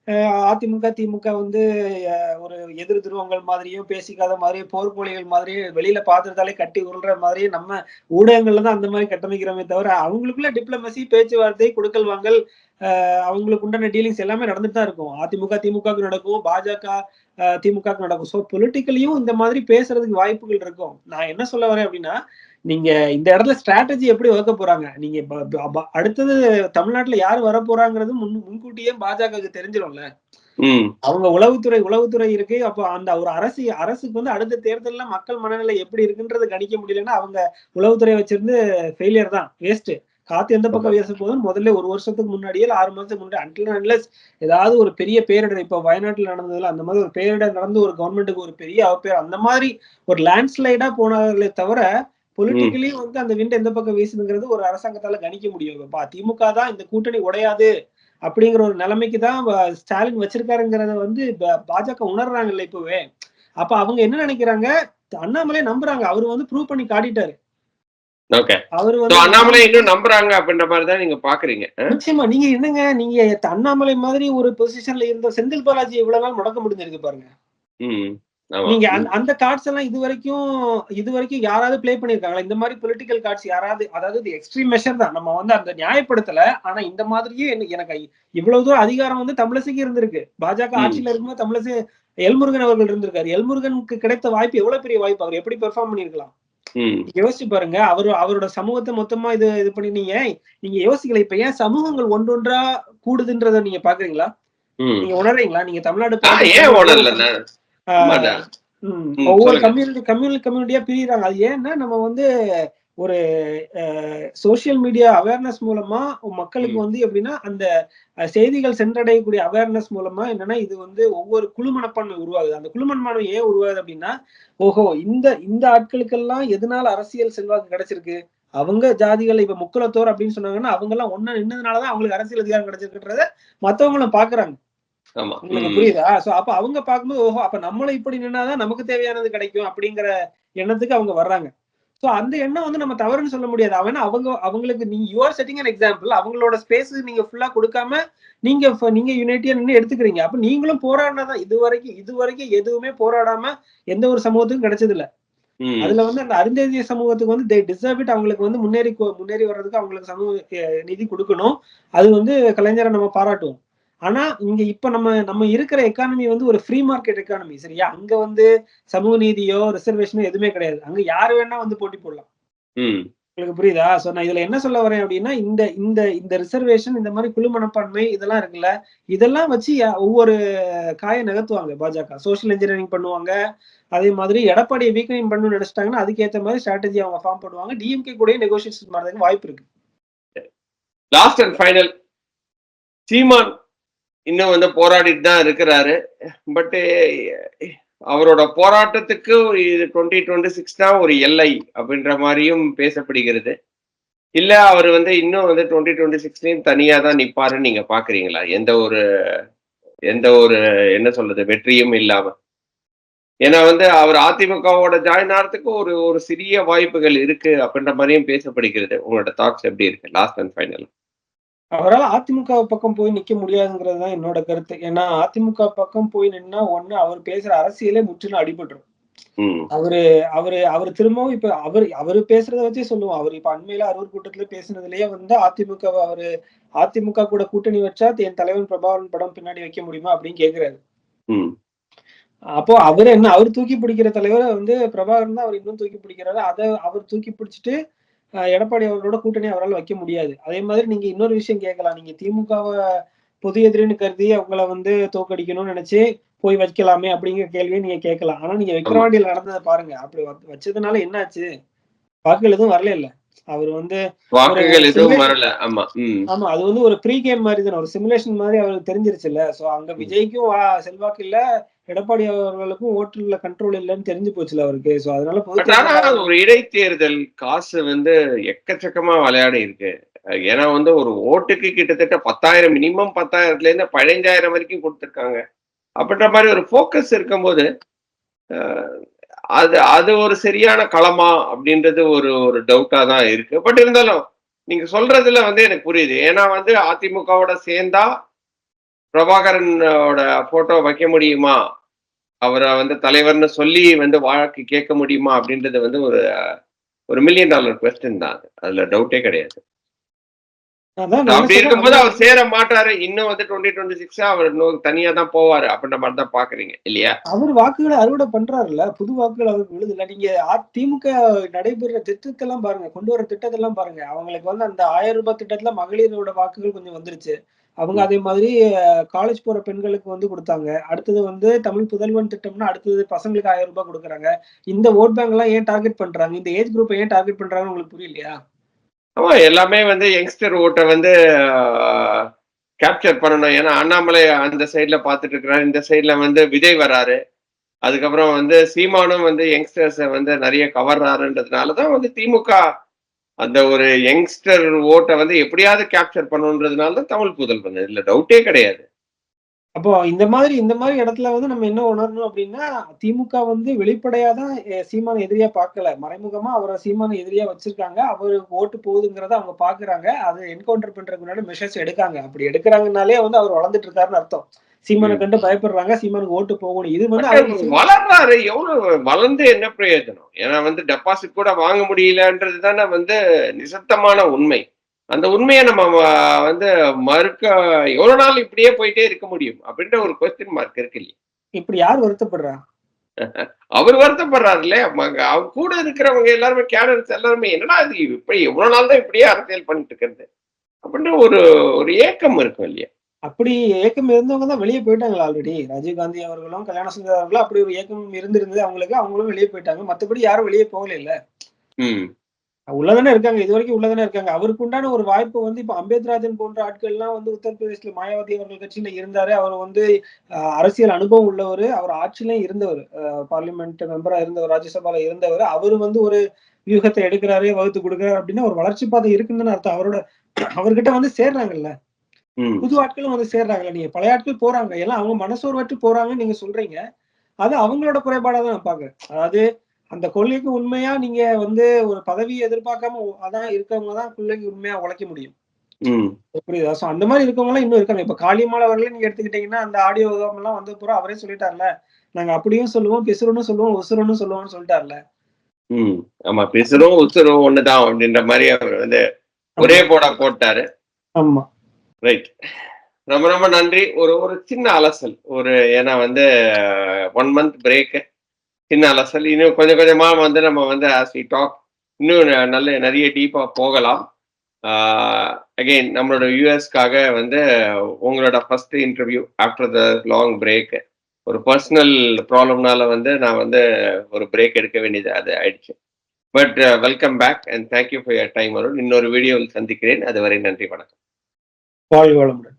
அதிமுக திமுக வந்து ஒரு எதிர் துருவங்கள் மாதிரியும் பேசிக்காத மாதிரியும் போர்க்கோழிகள் மாதிரியும் வெளியில பாத்துறதாலே கட்டி உருள்ற மாதிரியும் நம்ம ஊடகங்கள்ல தான் அந்த மாதிரி கட்டமைக்கிறோமே தவிர அவங்களுக்குள்ள டிப்ளமசி பேச்சுவார்த்தை கொடுக்கல் வாங்கல் அவங்களுக்கு உண்டான டீலிங்ஸ் எல்லாமே நடந்துட்டு தான் இருக்கும். அதிமுக திமுகவுக்கு நடக்கும் பாஜக அஹ் நடக்கும். ஸோ பொலிட்டிக்கலையும் இந்த மாதிரி பேசுறதுக்கு வாய்ப்புகள் இருக்கும். நான் என்ன சொல்ல வரேன் அப்படின்னா நீங்க இந்த இடத்துல ஸ்ட்ராட்டஜி எப்படி வகுக்க போறாங்க? நீங்க அடுத்தது தமிழ்நாட்டுல யார் வர போறாங்கிறது முன் முன்கூட்டியே பாஜகவுக்கு தெரிஞ்சிடும்ல. அவங்க உளவுத்துறை உளவுத்துறை இருக்கு. அப்போ அந்த ஒரு அரசு அரசுக்கு வந்து அடுத்த தேர்தல்ல மக்கள் மனநிலை எப்படி இருக்குன்றது கணிக்க முடியலன்னா அவங்க உளவுத்துறை வச்சிருந்து ஃபெயிலியர் தான் வேஸ்ட் காத்து எந்த பக்கம் வீச போதும் முதல்ல ஒரு வருஷத்துக்கு முன்னாடியே ஆறு மாசத்துக்கு முன்னாடி அன்டில் அன்லஸ் ஏதாவது ஒரு பெரிய பேரிடர் இப்ப வயநாட்டுல நடந்ததுல அந்த மாதிரி ஒரு பேரிடர் நடந்து ஒரு கவர்மெண்ட்டுக்கு ஒரு பெரிய அவப்பேர் அந்த மாதிரி ஒரு லேண்ட்ஸ்லைடா போனார்களே தவிர பொலிட்டிக்கலி வந்து அந்த விண்ட் எந்த பக்கம் வீசுதுங்கிறது ஒரு அரசாங்கத்தால கணிக்க முடியும். இப்ப திமுக தான் இந்த கூட்டணி உடையாது அப்படிங்கிற ஒரு நிலைமைக்கு தான் ஸ்டாலின் வச்சிருக்காருங்கிறத வந்து பாஜக உணர்றாங்கல்ல இப்பவே. அப்ப அவங்க என்ன நினைக்கிறாங்க? அண்ணாமலை நம்புறாங்க. அவர் வந்து ப்ரூவ் பண்ணி காட்டிட்டாரு. அண்ணாமலை இன்னும் நம்புறாங்க அப்படின்ற மாதிரி நீங்க பாக்குறீங்க? நிச்சயமா. நீங்க என்னங்க? நீங்க அண்ணாமலை மாதிரி ஒரு பொசிஷன்ல இருந்த செந்தில் பாலாஜி இவ்வளவு நாள் முடக்க முடிஞ்சிருக்கு பாருங்க. நீங்க அந்த- கார்ட்ஸ் எல்லாம் இது வரைக்கும் இது வரைக்கும் யாராவது ப்ளே பண்ணிருக்காங்களா? இந்த மாதிரி பொலிட்டிக்கல் கார்ட்ஸ் யாராவது அதாவது எக்ஸ்ட்ரீம் மெஷர் தான். நம்ம வந்து அந்த நியாயப்படுத்தல ஆனா இந்த மாதிரியே எனக்கு- இவ்வளவு தூரம் அதிகாரம் வந்து தமிழிசைக்கு இருந்திருக்கு. பாஜக. ஆட்சியில இருக்கும்போது தமிழிசை எல்முருகன் அவர்கள் இருந்திருக்காரு. எல்முருகனுக்கு கிடைத்த வாய்ப்பு எவ்வளவு பெரிய வாய்ப்பு? அவர் எப்படி பெர்ஃபார்ம் பண்ணிருக்கலாம் யோசிச்சு பாருங்க. அவரு அவரோட சமூகத்தை மொத்தமா இது இது பண்ணி நீங்க யோசிக்கல இப்ப ஏன் சமூகங்கள் ஒன்றொன்றா கூடுதுன்றத நீங்க பாக்குறீங்களா? நீங்க உணர்றீங்களா? நீங்க தமிழ்நாடு ஏன் ஒவ்வொரு. கம்யூனிட்டி கம்யூனிட்டி கம்யூனிட்டியா பிரியுறாங்க. அது ஏன்னா நம்ம வந்து ஒரு சோசியல் மீடியா அவேர்னஸ் மூலமா மக்களுக்கு. வந்து எப்படின்னா அந்த செய்திகள் சென்றடையக்கூடிய அவேர்னஸ் மூலமா என்னன்னா இது வந்து ஒவ்வொரு குழு மனப்பான்மை உருவாகுது. அந்த குழு மனப்பான்மை ஏன் உருவாகுது அப்படின்னா ஓஹோ இந்த இந்த ஆட்களுக்கெல்லாம் எதனால அரசியல் செல்வாக்கு கிடைச்சிருக்கு? அவங்க ஜாதிகள் இப்ப முக்குலத்தோர் அப்படின்னு சொன்னாங்கன்னா அவங்க எல்லாம் ஒண்ணு நின்னதுனாலதான் அவங்களுக்கு அரசியல் அதிகாரம் கிடைச்சிருக்குன்றத மத்தவங்களும் பாக்குறாங்க. உங்களுக்கு. புரியுதா? சோ அப்ப அவங்க பார்க்கும்போது ஓஹோ அப்ப நம்மளும் இப்படி நின்னாதான் நமக்கு தேவையானது கிடைக்கும் அப்படிங்கிற எண்ணத்துக்கு அவங்க வர்றாங்க. சோ அந்த எண்ணம் வந்து நம்ம தவறுன்னு சொல்ல முடியாது. அவனா அவங்க அவங்களுக்கு நீங்க you are setting an example அவங்களோட ஸ்பேஸ் நீங்க ஃபுல்லா கொடுக்காம நீங்க நீங்க யுனைட்டியா நின்று எடுத்துக்கிறீங்க. அப்ப நீங்களும் போராடினதான் இது வரைக்கும் இது வரைக்கும் எதுவுமே போராடாம எந்த ஒரு சமூகத்துக்கும் கிடைச்சது இல்ல. அதுல வந்து அந்த அருந்ததிய சமூகத்துக்கு வந்து தே டிசர்வ் இட் அவங்களுக்கு வந்து முன்னேறி முன்னேறி வர்றதுக்கு அவங்களுக்கு சமூக நிதி கொடுக்கணும். அது வந்து கலைஞரை நம்ம பாராட்டுவோம். ஆனா இங்க இப்ப நம்ம நம்ம இருக்கிற எக்கானமி வந்து ஒரு ஃப்ரீ மார்க்கெட் எக்கானமி சரியா? அங்க வந்து சமூக நீதியோ ரிசர்வேஷனோ எதுவுமே கிடையாது. அங்க யாரு வேணா வந்து போட்டி போடலாம். உங்களுக்கு புரியுதா? சோ நான் இதுல என்ன சொல்ல வரேன் அப்படின்னா இந்த இந்த இந்த ரிசர்வேஷன் இந்த மாதிரி குழு மனப்பான்மை இதெல்லாம் இருக்குல்ல இதெல்லாம் வச்சு ஒவ்வொரு காயை நகர்த்துவாங்க பாஜக. சோஷியல் இன்ஜினியரிங் பண்ணுவாங்க. அதே மாதிரி எடப்பாடியை வீக்கனிங் பண்ணணும்னு நினைச்சிட்டாங்கன்னா அதுக்கேற்ற மாதிரி ஸ்ட்ராட்டஜி அவங்க ஃபார்ம் பண்ணுவாங்க டிஎம்கே கூட நெகோசியேஷன் பண்றதுக்கு வாய்ப்பு இருக்கு. லாஸ்ட் அண்ட் ஃபைனல் சீமான் இன்னும் வந்து போராடிட்டு தான் இருக்கிறாரு. பட்டு அவரோட போராட்டத்துக்கு இது டுவெண்ட்டி டுவெண்ட்டி சிக்ஸ் தான் ஒரு எல்லை அப்படின்ற மாதிரியும் பேசப்படுகிறது. இல்ல அவர் வந்து இன்னும் வந்து டுவெண்ட்டி டுவெண்ட்டி சிக்ஸ்லயும் தனியா தான் நிப்பாருன்னு நீங்க பாக்குறீங்களா? எந்த ஒரு எந்த ஒரு என்ன சொல்றது வெற்றியும் இல்லாம. ஏன்னா வந்து அவர் அதிமுகவோட ஜாயின் ஆகிறதுக்கு ஒரு ஒரு சிறிய வாய்ப்புகள் இருக்கு அப்படின்ற மாதிரியும் பேசப்படுகிறது. உங்களோட தாட்ஸ் எப்படி இருக்கு? லாஸ்ட் அண்ட் ஃபைனல் அவரால் அதிமுக பக்கம் போய் நிக்க முடியாதுங்கிறது தான் என்னோட கருத்து. ஏன்னா அதிமுக பக்கம் போய் நின்னா ஒண்ணு அவர் பேசுற அரசியலே முற்றிலும் அடிபட்டுரும். அவரு அவரு அவர் திரும்பவும் இப்ப அவர் அவரு பேசுறத வச்சே சொல்லுவோம். அவர் இப்ப அண்மையில அரூர் கூட்டத்துல பேசுனதுலயே வந்து அதிமுக அவரு அதிமுக கூட கூட்டணி வச்சா என் தலைவன் பிரபாகரன் படம் பின்னாடி வைக்க முடியுமா அப்படின்னு கேக்குறாரு. அப்போ அவர் என்ன அவர் தூக்கி பிடிக்கிற தலைவரை வந்து பிரபாகரன் தான் அவர் இன்னும் தூக்கி பிடிக்கிறாரு. அதை அவர் தூக்கி பிடிச்சிட்டு எடப்பாடி அவர்களோட கூட்டணி அவரால் வைக்க முடியாது. அதே மாதிரி நீங்க இன்னொரு விஷயம் கேட்கலாம். நீங்க திமுகவை பொது எதிரின்னு கருதி அவங்கள வந்து தோக்கடிக்கணும்னு நினைச்சு போய் வைக்கலாமே அப்படிங்கிற கேள்வியை நீங்க கேட்கலாம். ஆனா நீங்க விக்ரவாண்டியில் நடந்ததை பாருங்க. அப்படி வச்சதுனால என்னாச்சு? வாக்குகள் எதுவும் வரல இல்ல. அவர் வந்து ஆமா அது வந்து ஒரு ப்ரீ கேம் மாதிரி தானே. ஒரு சிமுலேஷன் மாதிரி அவருக்கு தெரிஞ்சிருச்சுல்ல. சோ அங்க விஜய்க்கும் செல்வாக்கு இல்ல. எடப்பாடி அவர்களுக்கும் ஓட்டுல கண்ட்ரோல் இல்லைன்னு தெரிஞ்சு போச்சுல அவருக்கு. சோ அதனால ஒரு இடைத்தேர்தல் காசு வந்து எக்கச்சக்கமா விளையாடி இருக்கு. ஏன்னா வந்து ஒரு ஓட்டுக்கு கிட்டத்தட்ட பத்தாயிரம் மினிமம் பத்தாயிரத்துல இருந்து பதினைஞ்சாயிரம் வரைக்கும் கொடுத்துருக்காங்க. அப்படின்ற மாதிரி ஒரு ஃபோக்கஸ் இருக்கும்போது அது அது ஒரு சரியான களமா அப்படின்றது ஒரு ஒரு டவுட்டா தான் இருக்கு. பட் இருந்தாலும் நீங்க சொல்றதுல வந்து எனக்கு புரியுது. ஏன்னா வந்து அதிமுகவோட சேர்ந்தா பிரபாகரனோட போட்டோ வைக்க முடியுமா? அவரை வந்து தலைவர்னு சொல்லி வந்து வாழ்க்கை கேட்க முடியுமா அப்படின்றது வந்து ஒரு ஒரு மில்லியன் டாலர் கொஸ்டின் தான் அது. அதுல டவுட்டே கிடையாது. அப்படி இருக்கும்போது அவர் சேர மாட்டாரு. இன்னும் வந்து டுவெண்ட்டி டுவெண்ட்டி சிக்ஸ் அவர் தனியா தான் போவாரு அப்படின்ற மாதிரி தான் பாக்குறீங்க இல்லையா? அவர் வாக்குகளை அறுவடை பண்றாருல்ல. புது வாக்குகள் அவருக்கு விழுதுல நீங்க அ- திமுக நடைபெற திட்டத்தெல்லாம் பாருங்க. கொண்டு வர திட்டத்தெல்லாம் பாருங்க. அவங்களுக்கு வந்து அந்த ஆயிரம் ரூபாய் திட்டத்துல மகளிரோட வாக்குகள் கொஞ்சம் வந்துருச்சு. அவங்க அதே மாதிரி காலேஜ் போற பெண்களுக்கு வந்து கொடுத்தாங்க. அடுத்தது வந்து தமிழ் புதல்வன் திட்டம்னா அடுத்தது பசங்களுக்கு ஆயிரம் ரூபாய் கொடுக்குறாங்க. இந்த ஓட் பேங்க் எல்லாம் ஏன் டார்கெட் பண்றாங்க? இந்த ஏஜ் குரூப்பை ஏன் டார்கெட் பண்றாங்கன்னு உங்களுக்கு புரியலையா? ஆமா எல்லாமே வந்து யங்ஸ்டர் ஓட்டை வந்து கேப்சர் பண்ணணும். ஏன்னா அண்ணாமலை அந்த சைட்ல பார்த்துட்டு இருக்கிறாரு. இந்த சைட்ல வந்து விஜய் வராரு. அதுக்கப்புறம் வந்து சீமானும் வந்து யங்ஸ்டர்ஸை வந்து நிறைய கவர்றாருன்றதுனால தான் வந்து திமுக அந்த ஒரு யங்ஸ்டர் ஓட்டை வந்து எப்படியாவது கேப்சர் பண்ணணுன்றதுனால தான் தமிழ் புதல்வன் இல்லை டவுட்டே கிடையாது. அப்போ இந்த மாதிரி இந்த மாதிரி இடத்துல வந்து நம்ம என்ன உணரணும் அப்படின்னா திமுக வந்து வெளிப்படையா தான் சீமான எதிரியா பார்க்கல. மறைமுகமா அவரை சீமான எதிரியா வச்சிருக்காங்க. அவருக்கு ஓட்டு போகுதுங்கிறத அவங்க பாக்குறாங்க அதை என்கவுண்டர் பண்றதுக்கு முன்னாடி மெஷர்ஸ் எடுக்காங்க. அப்படி எடுக்கிறாங்கனாலே வந்து அவர் வளர்ந்துட்டு இருக்காருன்னு அர்த்தம். சீமானை. கண்டு பயப்படுறாங்க சீமானுக்கு ஓட்டு போகணும். இது வந்து வளர்றாரு. எவ்வளவு வளர்ந்து என்ன பிரயோஜனம்? ஏன்னா வந்து டெபாசிட் கூட வாங்க முடியலன்றது தானே வந்து நிசப்தமான உண்மை. அந்த உண்மையை நம்ம வந்து மறுக்க எவ்வளவு நாள் இப்படியே போயிட்டே இருக்க முடியும்? அப்படின்ற ஒரு கொஸ்டின் மார்க் இருக்கு இல்லையா? இப்படி யார் வருத்தப்படுறா? அவர் வருத்தப்படுறாரு இல்லையா? அவர் கூட இருக்கிறவங்க எல்லாருமே கேடர்ஸ் எல்லாருமே என்னடா இது? இப்படி எவ்வளவு நாள் தான் இப்படியே அரசியல் பண்ணிட்டு இருக்கிறது? அப்படின்ற ஒரு ஒரு ஏக்கம் இருக்கும் இல்லையா? அப்படி ஏக்கம் இருந்தவங்க தான் வெளியே போயிட்டாங்களா ஆல்ரெடி ராஜீவ்காந்தி அவர்களும் கல்யாண சுந்தர் அவர்களும் அப்படி ஒரு ஏக்கம் இருந்திருந்தது. அவங்களுக்கு அவங்களும் வெளியே போயிட்டாங்க. மத்தபடி யாரும் வெளியே போகல இல்ல. உள்ளதானே இருக்காங்க. இது வரைக்கும் உள்ளதானே இருக்காங்க. அவருக்கு உண்டான ஒரு வாய்ப்பு வந்து இப்ப அம்பேத்ராஜன் போன்ற ஆட்கள்லாம் வந்து உத்தரப்பிரதேசல மாயாவதி அவர்கள் கட்சியில இருந்தாரு. அவர் வந்து அரசியல் அனுபவம் உள்ளவர். அவர் ஆட்சியிலும் இருந்தவர். பார்லிமெண்ட் மெம்பரா இருந்தவர் ராஜ்யசபால இருந்தவர். அவர் வந்து ஒரு வியூகத்தை எடுக்கிறாரு வகுத்து கொடுக்குறாரு அப்படின்னா ஒரு வளர்ச்சி பாதை இருக்குன்னு அர்த்தம். அவரோட அவர்கிட்ட வந்து சேர்றாங்கல்ல. புது ஆட்களும் வந்து சேர்றாங்கல்ல நீங்க பழைய ஆட்கள் போறாங்க. எல்லாம் அவங்க மனசோர்வற்று போறாங்கன்னு நீங்க சொல்றீங்க. அது அவங்களோட குறைபாடா தான் நான் பாக்குறேன் அதாவது அந்த கொள்கைக்கு உண்மையா நீங்க வந்து ஒரு பதவியை எதிர்பார்க்காம அதான் இருக்கவங்க தான் கொள்கைக்கு உண்மையா உழைக்க முடியும். புரியுதா? சோ அந்த மாதிரி இருக்கவங்க எல்லாம் இன்னும் இருக்காங்க. இப்ப காளியம்மாள் அவர்களே நீங்க எடுத்துக்கிட்டீங்கன்னா அந்த ஆடியோ எல்லாம் வந்து பூரா அவரே சொல்லிட்டார்ல நாங்க அப்படியும் சொல்லுவோம் பிசுறுன்னு சொல்லுவோம் உசுறுன்னு சொல்லுவோம்னு சொல்லிட்டார்ல. ம். ஆமா பிசுறும் உசுரும் ஒண்ணுதான் அப்படின்ற மாதிரி அவர் வந்து ஒரே போடா போட்டாரு. ஆமா. ரைட் ரொம்ப ரொம்ப நன்றி. ஒரு ஒரு சின்ன அலசல். ஒரு ஏன்னா வந்து ஒன் மந்த் பிரேக்கு சின்ன அலசல். இன்னும் கொஞ்சம் கொஞ்சமா வந்து நம்ம வந்து ஆஸ் வி டாக் இன்னும் நல்ல நிறைய டீப்பா போகலாம். அகெயின் நம்மளோட யூஎஸ்க்காக வந்து உங்களோட first interview after the long break ஒரு பர்சனல் ப்ராப்ளம்னால வந்து நான் வந்து ஒரு பிரேக் எடுக்க வேண்டியது அது ஆயிடுச்சு. But welcome back and thank you for your time வரும் இன்னொரு வீடியோவில் சந்திக்கிறேன். அதுவரை நன்றி வணக்கம். வாழ்க வளமுடன்